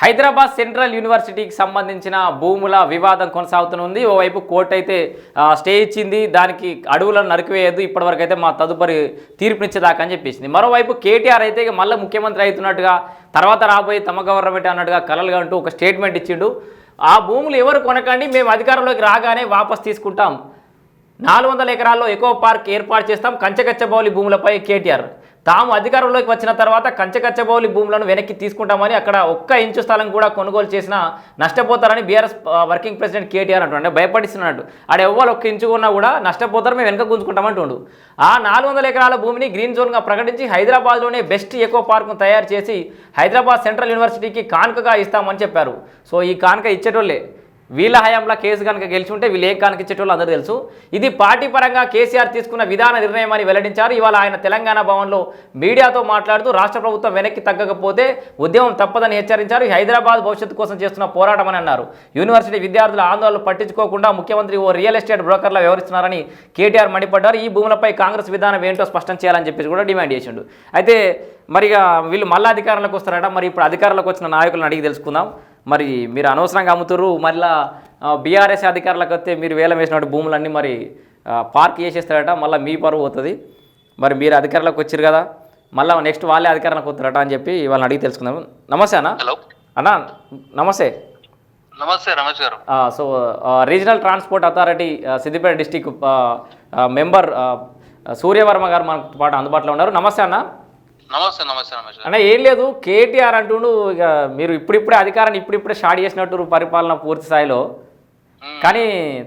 Hyderabad central యూనివర్సిటీకి సంబంధించిన భూముల వివాదం కొనసాగుతుంది ఓవైపు కోర్టు అయితే స్టే ఇచ్చింది. దానికి అడవులను నరికివేయద్దు. ఇప్పటివరకు అయితే మా తదుపరి తీర్పునిచ్చేదాకా అని చెప్పేసింది. మరోవైపు కేటీఆర్ అయితే ఇక మళ్ళీ ముఖ్యమంత్రి అవుతున్నట్టుగా తర్వాత రాబోయే తమ గవర్నమెంట్ అన్నట్టుగా కలలుగా అంటూ ఒక స్టేట్మెంట్ ఇచ్చిండు. ఆ భూములు ఎవరు కొనకండి? మేము అధికారంలోకి రాగానే వాపస్ తీసుకుంటాం. నాలుగు వందల ఎకరాల్లో ఎకో పార్క్ ఏర్పాటు చేస్తాం. కంచకచ్చబౌలి భూములపై కేటీఆర్. తాము అధికారంలోకి వచ్చిన తర్వాత కంచకచ్చబౌలి భూములను వెనక్కి తీసుకుంటామని అక్కడ ఒక్క ఇంచు స్థలం కూడా కొనుగోలు చేసినా నష్టపోతారని బీఆర్ఎస్ వర్కింగ్ ప్రెసిడెంట్ కేటీఆర్ అంటుండే. భయపడిస్తున్నాడు. ఆడ ఎవ్వరు ఒక్క ఇంచు కొన్నా కూడా నష్టపోతారు మేము వెనక గుంజుకుంటామంటుండు. ఆ నాలుగు వందల ఎకరాల భూమిని గ్రీన్ జోన్గా ప్రకటించి హైదరాబాద్లోనే బెస్ట్ ఎకో పార్క్ను తయారు చేసి హైదరాబాద్ సెంట్రల్ యూనివర్సిటీకి కానుకగా ఇస్తామని చెప్పారు. సో ఈ కానుక ఇచ్చేటోళ్ళే. వీళ్ళ హయాంలో కేసు కనుక గెలిచి ఉంటే వీళ్ళు ఏం కానుక వాళ్ళు అందరూ తెలుసు. ఇది పార్టీ పరంగా కేసీఆర్ తీసుకున్న విధాన నిర్ణయం అని వెల్లడించారు. ఇవాళ ఆయన తెలంగాణ భవన్లో మీడియాతో మాట్లాడుతూ రాష్ట్ర ప్రభుత్వం వెనక్కి తగ్గకపోతే ఉద్యమం తప్పదని హెచ్చరించారు. హైదరాబాద్ భవిష్యత్తు కోసం చేస్తున్న పోరాటం అని అన్నారు. యూనివర్సిటీ విద్యార్థుల ఆందోళనలు పట్టించుకోకుండా ముఖ్యమంత్రి ఓ రియల్ ఎస్టేట్ బ్రోకర్లా వ్యవహరిస్తున్నారని కేటీఆర్ మండిపడ్డారు. ఈ భూములపై కాంగ్రెస్ విధానం ఏంటో స్పష్టం చేయాలని చెప్పేసి కూడా డిమాండ్ చేసిండు. అయితే మరి ఇక వీళ్ళు మళ్ళీ అధికారంలోకి వస్తారట. మరి ఇప్పుడు అధికారంలోకి వచ్చిన నాయకులను అడిగి తెలుసుకుందాం. మరి మీరు అనవసరంగా అమ్ముతున్నారు మళ్ళా బీఆర్ఎస్ అధికారులకు వస్తే మీరు వేలం వేసినట్టు భూములన్నీ మరి పార్క్ చేసేస్తారట మళ్ళీ మీ పరువు పోతుంది. మరి మీరు అధికారంలోకి వచ్చారు కదా మళ్ళీ నెక్స్ట్ వాళ్ళే అధికారంలోకి వస్తారట అని చెప్పి వాళ్ళని అడిగి తెలుసుకుందాం. నమస్తే అన్న. హలో. అన్న నమస్తే. నమస్తే రమేష్ గారు. So regional transport authority Siddipet district member Suryavarma గారు మనతో పాటు అందుబాటులో ఉన్నారు. నమస్తే అన్న. నమస్తే నమస్తే రమేష్ గారు. అన్న ఏం లేదు కేటీఆర్ అంటుండు ఇక మీరు ఇప్పుడిప్పుడే అధికారాన్ని ఇప్పుడిప్పుడే స్టార్ట్ చేసినట్టు పరిపాలన పూర్తి స్థాయిలో. కానీ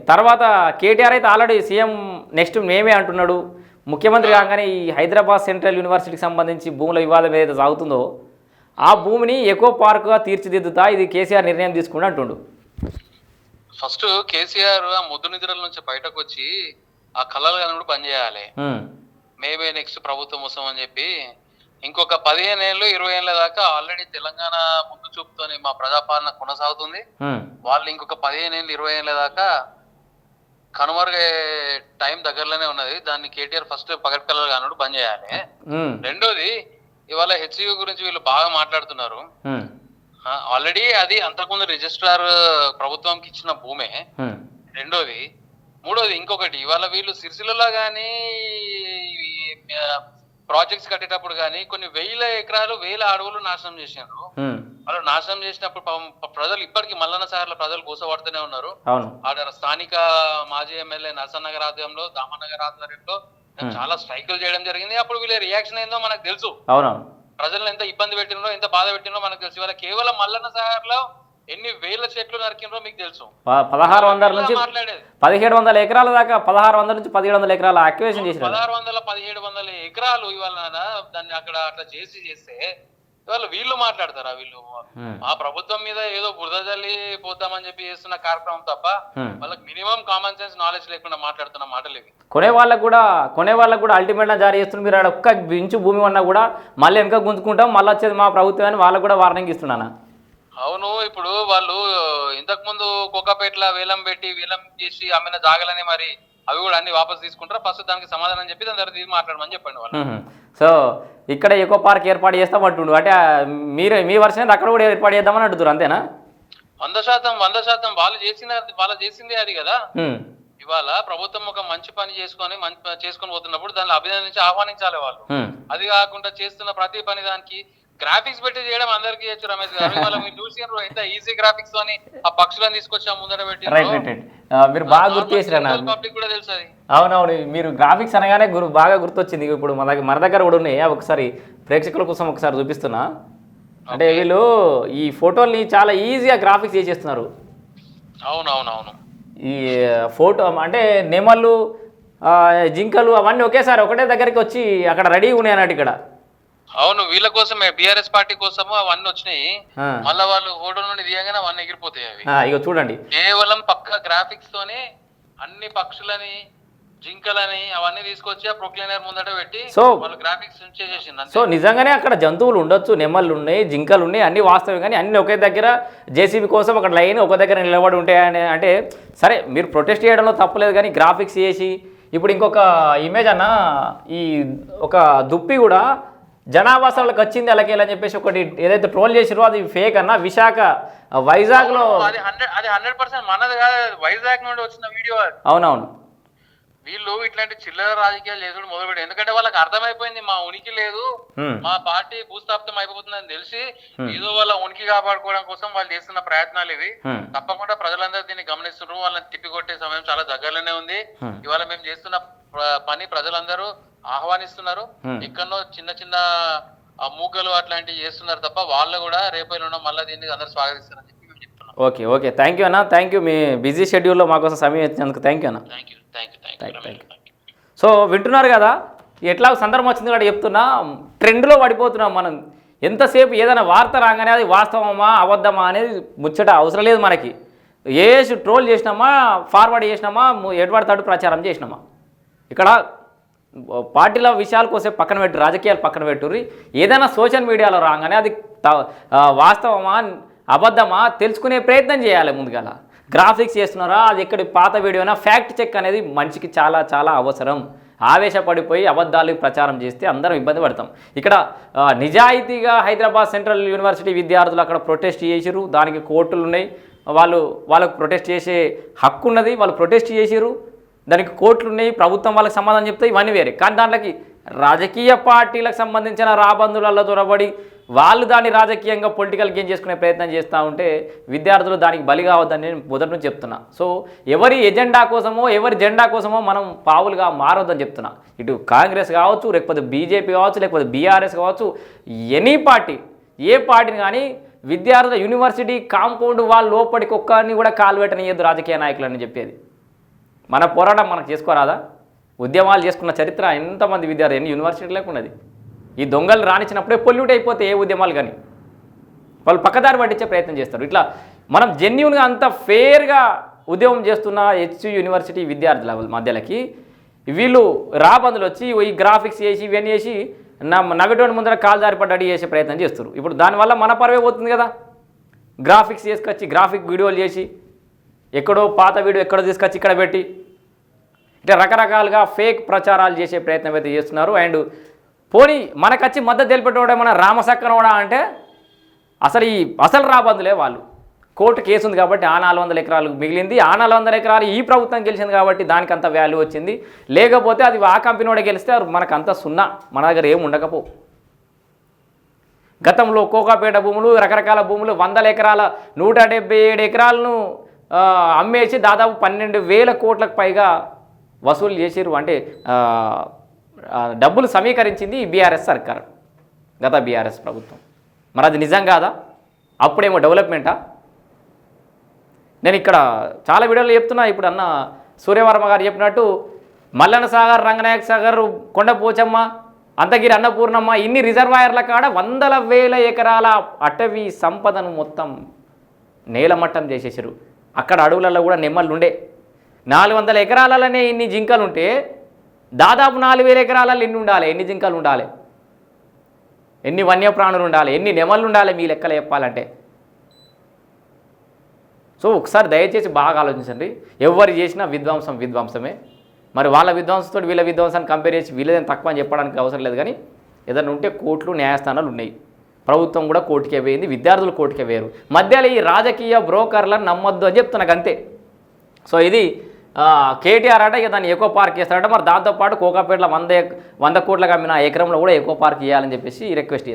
తర్వాత కేటీఆర్ అయితే ఆల్రెడీ సీఎం నెక్స్ట్ మేమే అంటున్నాడు. ముఖ్యమంత్రి కాగానే ఈ హైదరాబాద్ సెంట్రల్ యూనివర్సిటీకి సంబంధించి భూముల వివాదం ఏదైతే సాగుతుందో ఆ భూమిని ఎకో పార్క్గా తీర్చిదిద్దుతా ఇది కేసీఆర్ నిర్ణయం తీసుకుని అంటుండు. ఫస్ట్ కేసీఆర్ ఆ ముద్దు నిద్రల నుంచి బయటకు వచ్చి ఆ కళలు కనుడు బంద్ చేయాలి ఉమ్, మేమే నెక్స్ట్ ప్రభుత్వం వస్తాం అని చెప్పి ఇంకొక పదిహేను ఏళ్ళు ఇరవై ఏళ్ళ దాకా ఆల్రెడీ తెలంగాణ ముందు చూపుతోని మా ప్రజాపాలన కొనసాగుతుంది. ఉమ్, వాళ్ళు ఇంకొక పదిహేను ఏళ్ళు ఇరవై ఏళ్ళ దాకా కనుమరుగే టైం దగ్గరలోనే ఉన్నది. దాన్ని కేటీఆర్ ఫస్ట్ పగటి కళలు కానుడు బంద్ చేయాలి. ఉమ్, రెండోది ఇవాళ హెచ్సియు గురించి వీళ్ళు బాగా మాట్లాడుతున్నారు. ఉమ్, ఆల్రెడీ అది అంతకుముందు రిజిస్ట్రార్ ప్రభుత్వంకి ఇచ్చిన భూమే. రెండోది మూడోది ఇంకొకటి ఇవాళ వీళ్ళు సిరిసిల్లలో కానీ ప్రాజెక్ట్స్ కట్టేటప్పుడు కానీ కొన్ని వేల ఎకరాలు వేల అడవులు నాశనం చేశారు వాళ్ళు నాశనం చేసినప్పుడు పాపం ప్రజలు ఇప్పటికీ మల్లన్న సార్ల ప్రజలు కూసబడుతూనే ఉన్నారు. ఆడ స్థానిక మాజీ ఎమ్మెల్యే నరసన్నగర్ ఆధ్వర్యంలో దామన్నగర్ ఆధ్వర్యంలో చాలా స్ట్రైకులు చేయడం జరిగింది. అప్పుడు వీళ్ళ రియాక్షన్ ఏందో మనకు తెలుసు. ప్రజలను ఎంత ఇబ్బంది పెట్టినో ఎంత బాధ పెట్టినో మనకు తెలుసు. ఇవాళ కేవలం మల్లన్న సాగర్లో ఎన్ని వేల చెట్లు నరికినో మీకు తెలుసు. పదహారు వందల నుంచి పదిహేడు వందల ఎకరాల దాకా పదహారు వందల నుంచి పదిహేడు వందల ఎకరాల అక్యువేషన్ చేసినారు పదహారు వందల పదిహేడు వందల ఎకరాలు ఇవాళ దాన్ని అక్కడ అట్లా చేసి చేస్తే ఇవాళ వీళ్ళు మాట్లాడతారా వీళ్ళు? ఆ ప్రభుత్వం మీద ఏదో బురద జల్లి పోతామని చెప్పి చేస్తున్న కార్యక్రమం తప్ప. వాళ్ళకి మినిమం కామన్ సెన్స్ నాలెడ్జ్ లేకుండా మాట్లాడుతున్న మాటలు ఇవి కొనే వాళ్ళకు కూడా కొనే వాళ్ళకు కూడా అల్టిమేట్గా జారీ చేస్తున్నారు. మీరు ఆడ ఒక్క ఇంచు భూమి ఉన్నా కూడా మళ్ళీ వెనక గుంజుకుంటాం మళ్ళీ వచ్చేది మా ప్రభుత్వం అని వాళ్ళకు కూడా వార్నింగ్ ఇస్తున్నాను అవును ఇప్పుడు వాళ్ళు ఇంతకు ముందు కోకాపేటలో వేలం పెట్టి వేలం చేసి అమ్మిన జాగలని మరి అవి కూడా అన్ని వాపస్ తీసుకుంటారా? ఫస్ట్ దానికి సమాధానం చెప్పి దాని తర్వాత మాట్లాడమని చెప్పండి వాళ్ళు. సో ఇక్కడ ఎకో పార్క్ ఏర్పాటు చేస్తామంటుండు అంటే ఆ, మీరు మీ వర్షన్ అక్కడ కూడా ఏర్పాటు చేద్దామని అడుగుతారు అంతేనా? వంద శాతం వంద శాతం వాళ్ళు చేసిన వాళ్ళు చేసిందే అది కదా. ఇవాళ ప్రభుత్వం ఒక మంచి పని చేసుకొని మంచి చేసుకొని పోతున్నప్పుడు దాన్ని అభినందించి ఆహ్వానించాలి వాళ్ళు. అది కాకుండా చేస్తున్న ప్రతి పని దానికి గ్రాఫిక్స్ పెట్టి చేయడం అందరికీ చేయొచ్చు రమేష్ గారు. ఇవాళ మీరు చూసినారు ఎంత ఈజీ గ్రాఫిక్స్ తోని ఆ పక్షులను తీసుకొచ్చి ముందర పెట్టి రైట్ రైట్ రైట్ ఆ, మీరు బాగా గుర్తు చేసిరా నాకు పబ్లిక్ కూడా తెలుసు అది. అవునవును మీరు గ్రాఫిక్స్ అనగానే గురు బాగా గుర్తొచ్చింది. ఇప్పుడు మన దగ్గర మన దగ్గర కూడా ఉన్నాయి. ఒకసారి ప్రేక్షకుల కోసం ఒకసారి చూపిస్తున్నా. అంటే వీళ్ళు ఈ ఫోటోల్ని చాలా ఈజీగా గ్రాఫిక్స్ చేసేస్తున్నారు. అవునవునవును. ఈ ఫోటో అంటే నెమళ్ళు జింకలు అవన్నీ ఒకేసారి ఒకటే దగ్గరికి వచ్చి అక్కడ రెడీగా ఉన్నాయి అన్నట్టు ఇక్కడ. అవును వీళ్ళ కోసమే. బీఆర్ఎస్ పార్టీ కోసము అవన్నీ వచ్చినాయి. మళ్ళా వాళ్ళు ఫోటో నుండి దిగగానే అవన్నీ ఎగిరిపోతాయి అవి. చూడండి. కేవలం పక్క గ్రాఫిక్స్ తోనే అన్ని పక్షులని జింకలని అవన్నీ తీసుకొచ్చి ఆ ప్రొక్లైనర్ ముందట పెట్టి సో వాళ్ళు గ్రాఫిక్స్ చేసేసింది అంతే. సో నిజంగానే అక్కడ జంతువులు ఉండొచ్చు నెమళ్ళు ఉన్నాయి జింకలు ఉన్నాయి అన్ని వాస్తవం కానీ అన్ని ఒకే దగ్గర జేసీబీ కోసం అక్కడ లైన్ ఒక దగ్గర నిలబడి ఉంటాయని అంటే సరే మీరు ప్రొటెస్ట్ చేయడంలో తప్పలేదు కానీ గ్రాఫిక్స్ చేసి ఇప్పుడు ఇంకొక ఇమేజ్ అన్న ఈ ఒక దుప్పి కూడా జనాభా వాళ్ళకి వచ్చింది అలాగే అని చెప్పేసి ఒకటి ఏదైతే ట్రోల్ చేసిరో అది ఫేక్ అన్న విశాఖ ఆ, వైజాగ్లో అది హండ్రెడ్ పర్సెంట్ మనది కాదు వైజాగ్ నుండి వచ్చిన వీడియో. అవునవును వీళ్ళు ఇట్లాంటి చిల్లర రాజకీయాలు చేసుడు మొదలుపెట్టి ఎందుకంటే వాళ్ళకి అర్థమైపోయింది మా ఉనికి లేదు. మా పార్టీ భూస్థాపితం అయిపోతుందని తెలిసి ఏదో వాళ్ళ ఉనికి కాపాడుకోవడం కోసం వాళ్ళు చేస్తున్న ప్రయత్నాలు ఇవి. తప్పకుండా ప్రజలందరూ దీన్ని గమనిస్తున్నారు వాళ్ళని తిప్పికొట్టే సమయం చాలా దగ్గరలోనే ఉంది. ఇవాళ మేము చేస్తున్న పని ప్రజలందరూ ఆహ్వానిస్తున్నారు. ఎక్కడో చిన్న చిన్న మూకలు అట్లాంటివి చేస్తున్నారు తప్ప వాళ్ళు కూడా రేపు మళ్ళీ దీన్ని అందరూ స్వాగతిస్తారని చెప్పి మేము చెప్తున్నాం. Okay okay. థ్యాంక్ యూ అన్న. థ్యాంక్ యూ మీ బిజీ షెడ్యూల్లో మాకోసం సమయం ఇచ్చినందుకు థ్యాంక్ యూ అన్న. Thank you thank you thank. So వింటున్నారు కదా? ఎట్లా సందర్భం వచ్చింది కూడా చెప్తున్నా. ట్రెండ్లో పడిపోతున్నాం మనం. ఎంతసేపు ఏదైనా వార్త రాగానే అది వాస్తవమా అబద్ధమా అనేది ముచ్చట అవసరం లేదు మనకి. ఏసి ట్రోల్ చేసినామా ఫార్వర్డ్ చేసినామా ము- ఎడబడతాడు ప్రచారం చేసినామా? ఇక్కడ పార్టీల విషయాల కోసం పక్కన పెట్టు రాజకీయాలు పక్కన పెట్టుర్రి. ఏదైనా సోషల్ మీడియాలో రాగానే అది త- వాస్తవమా అబద్ధమా తెలుసుకునే ప్రయత్నం చేయాలి ముందుగల. గ్రాఫిక్స్ చేస్తున్నారా అది ఎక్కడి పాత వీడియోనా ఫ్యాక్ట్ చెక్ అనేది మనిషికి చాలా చాలా అవసరం. ఆవేశపడిపోయి అబద్ధాలు ప్రచారం చేస్తే అందరం ఇబ్బంది పడతాం. ఇక్కడ నిజాయితీగా హైదరాబాద్ సెంట్రల్ యూనివర్సిటీ విద్యార్థులు అక్కడ ప్రొటెస్ట్ చేసిరు దానికి కోర్టులు ఉన్నాయి వాళ్ళు వాళ్ళకు ప్రొటెస్ట్ చేసే హక్కు ఉన్నది వాళ్ళు ప్రొటెస్ట్ చేసిరు దానికి కోట్లు ఉన్నాయి ప్రభుత్వం వాళ్ళకి సమాధానం చెప్తే ఇవన్నీ వేరే. కానీ దాంట్లోకి రాజకీయ పార్టీలకు సంబంధించిన రాబందులలో దొరబడి వాళ్ళు దాన్ని రాజకీయంగా పొలిటికల్ గేమ్ చేసుకునే ప్రయత్నం చేస్తూ ఉంటే విద్యార్థులు దానికి బలి కావద్దని నేను మొదటి నుంచి చెప్తున్నా. సో ఎవరి ఎజెండా కోసమో ఎవరి జెండా కోసమో మనం పావులుగా మారొద్దని చెప్తున్నా. ఇటు కాంగ్రెస్ కావచ్చు లేకపోతే బీజేపీ కావచ్చు లేకపోతే బీఆర్ఎస్ కావచ్చు ఎనీ పార్టీ ఏ పార్టీని కానీ విద్యార్థుల యూనివర్సిటీ కాంపౌండ్ వాళ్ళ లోపలికి ఒక్కరిని కూడా కాలు పెట్టనియద్దు రాజకీయ నాయకులని చెప్పేది. మన పోరాటం మనకు చేసుకోరాదా? ఉద్యమాలు చేసుకున్న చరిత్ర ఎంతమంది విద్యార్థి ఎన్ని యూనివర్సిటీలకు ఉన్నది? ఈ దొంగలు రాణించినప్పుడే పొల్యూట్ అయిపోతే ఏ ఉద్యమాలు కానీ? వాళ్ళు పక్కదారి పట్టించే ప్రయత్నం చేస్తారు. ఇట్లా మనం జెన్యున్గా అంత ఫేర్గా ఉద్యమం చేస్తున్న హెచ్యు యూనివర్సిటీ విద్యార్థుల మధ్యలకి వీళ్ళు రాబందులు వచ్చి ఈ గ్రాఫిక్స్ చేసి ఇవన్నీ చేసి నా నవ్వేటోని ముందర కాలు జారి అడిగి చేసే ప్రయత్నం చేస్తారు ఇప్పుడు దానివల్ల మన పరవే పోతుంది కదా? గ్రాఫిక్స్ చేసుకొచ్చి గ్రాఫిక్ వీడియోలు చేసి ఎక్కడో పాత వీడియో ఎక్కడో తీసుకొచ్చి ఇక్కడ పెట్టి ఇట్లా రకరకాలుగా ఫేక్ ప్రచారాలు చేసే ప్రయత్నం అయితే చేస్తున్నారు. అండ్ పోనీ మనకచ్చి మద్దతు తెలిపేటోడే మన రామసక్కనోడా అంటే అసలు ఈ అసలు రాబందులే వాళ్ళు. కోర్టు కేసు ఉంది కాబట్టి ఆ నాలుగు వందల ఎకరాలు మిగిలింది. ఆ నాలుగు వందల ఎకరాలు ఈ ప్రభుత్వం గెలిచింది కాబట్టి దానికి అంత వాల్యూ వచ్చింది. లేకపోతే అది ఆ కంపెనీ గెలిస్తే మనకంత సున్నా. మన దగ్గర ఏమి ఉండకపో. గతంలో కోకాపేట భూములు రకరకాల భూములు వందల ఎకరాల నూట డెబ్బై ఏడు ఎకరాలను అమ్మేసి దాదాపు పన్నెండు వేల కోట్లకు పైగా వసూలు చేసిరు అంటే డబ్బులు సమీకరించింది ఈ బీఆర్ఎస్ సర్కార్ గత బీఆర్ఎస్ ప్రభుత్వం. మరి అది నిజం కాదా? అప్పుడేమో డెవలప్మెంటా? నేను ఇక్కడ చాలా వీడియోలు చెప్తున్నా. ఇప్పుడు అన్న సూర్యవర్మ గారు చెప్పినట్టు మల్లన సాగర్ రంగనాయక సాగర్ కొండపోచమ్మ అంతగిరి అన్నపూర్ణమ్మ ఇన్ని రిజర్వాయర్ల కాడ వందల వేల ఎకరాల అటవీ సంపదను మొత్తం నేలమట్టం చేసేసారు అక్కడ అడవులలో కూడా నెమ్మలు ఉండే నాలుగు వందల ఎకరాలలోనే ఇన్ని జింకలు ఉంటే దాదాపు నాలుగు వేల ఎకరాలలో ఎన్ని ఉండాలి? ఎన్ని జింకలు ఉండాలి? ఎన్ని వన్యప్రాణులు ఉండాలి? ఎన్ని నెమళ్ళు ఉండాలి మీ లెక్కలు చెప్పాలంటే? సో ఒకసారి దయచేసి బాగా ఆలోచించండి. ఎవరు చేసినా విధ్వంసం విధ్వంసమే. మరి వాళ్ళ విధ్వంసంతో వీళ్ళ విధ్వంసాన్ని కంపేర్ చేసి వీళ్ళదేం తక్కువ అని చెప్పడానికి అవసరం లేదు కానీ ఏదైనా ఉంటే కోర్టులు న్యాయస్థానాలు ఉన్నాయి. ప్రభుత్వం కూడా కోటికే వేయింది విద్యార్థులు కోటికే వేరు మధ్యలో ఈ రాజకీయ బ్రోకర్లను నమ్మొద్దు అని చెప్తున్నాకు అంతే. సో ఇది కేటీఆర్ అంటే ఇక దాన్ని ఎకో పార్క్ చేస్తారంటే. మరి దాంతోపాటు కోకాపేటలో వంద వంద కోట్లకు అమ్మిన ఎకరంలో కూడా ఎకో పార్క్ చేయాలని చెప్పేసి రిక్వెస్ట్ చేస్తారు